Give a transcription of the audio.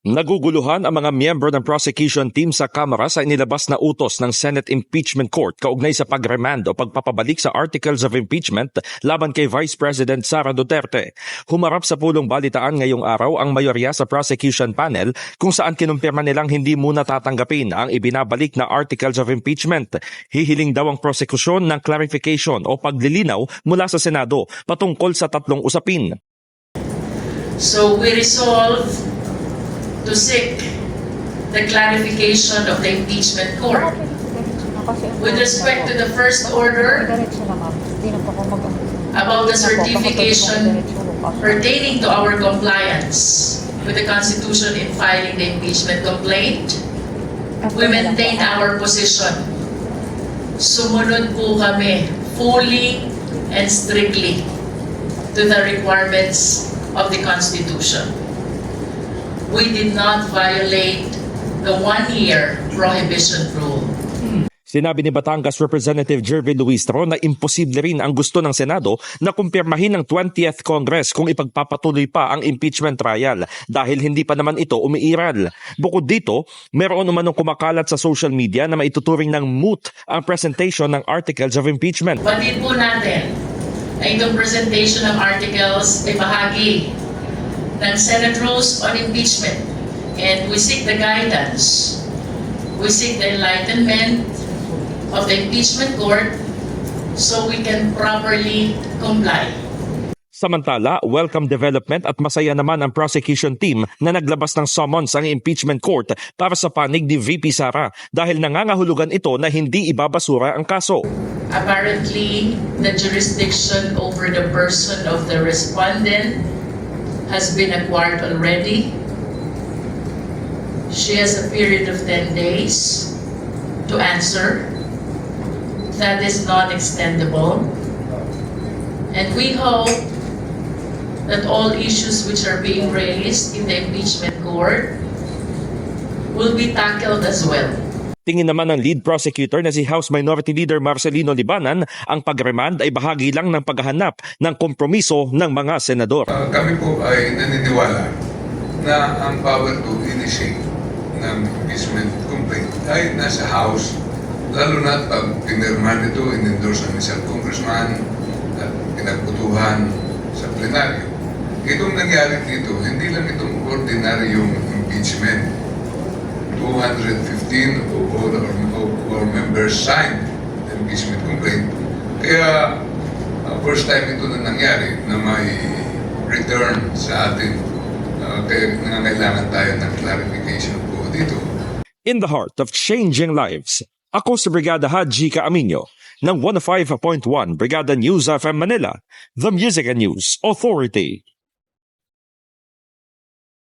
Naguguluhan ang mga miyembro ng prosecution team sa Kamara sa inilabas na utos ng Senate Impeachment Court kaugnay sa pagremand o pagpapabalik sa articles of impeachment laban kay Vice President Sara Duterte. Humarap sa pulong balitaan ngayong araw ang mayorya sa prosecution panel kung saan kinumpirma nilang hindi muna tatanggapin ang ibinabalik na articles of impeachment. Hihiling daw ang prosekusyon ng clarification o paglilinaw mula sa Senado patungkol sa tatlong usapin. So we resolve to seek the clarification of the impeachment court. With respect to the first order about the certification pertaining to our compliance with the Constitution in filing the impeachment complaint, we maintain our position. Sumunod po kami fully and strictly to the requirements of the Constitution. We did not violate the one-year prohibition rule. Sinabi ni Batangas Representative Jervy Luistro na imposible rin ang gusto ng Senado na kumpirmahin ng 20th Congress kung ipagpapatuloy pa ang impeachment trial dahil hindi pa naman ito umiiral. Bukod dito, meron umanong kumakalat sa social media na maituturing ng moot ang presentation ng articles of impeachment. Batid po natin na itong presentation ng articles ay bahagi ng Senate Rules on Impeachment and we seek the guidance, we seek the enlightenment of the impeachment court so we can properly comply. Samantala, welcome development at masaya naman ang prosecution team na naglabas ng summons ang impeachment court para sa panig ni VP Sara dahil nangangahulugan ito na hindi ibabasura ang kaso. Apparently, the jurisdiction over the person of the respondent has been acquired already. She has a period of 10 days to answer. That is not extendable. And we hope that all issues which are being raised in the impeachment court will be tackled as well. Tingin naman ng lead prosecutor na si House Minority Leader Marcelino Libanan, ang pagremand ay bahagi lang ng paghahanap ng kompromiso ng mga senador. Uh, kami po ay naniniwala na ang power to initiate ng impeachment complaint ay nasa House, lalo na pag pinirma nito, in-endorse ng isang congressman at pinagputuhan sa plenaryo. Itong nangyari dito, hindi lang itong ordinaryong impeachment. 215 or, or, or members signed the impeachment complaint. Kaya uh, first time ito na nangyari na may return sa atin. Uh, kaya nangangailangan tayo ng clarification po dito. In the heart of changing lives, ako si Brigada Haji Kaaminyo ng 105.1 Brigada News FM Manila, the Music and News Authority.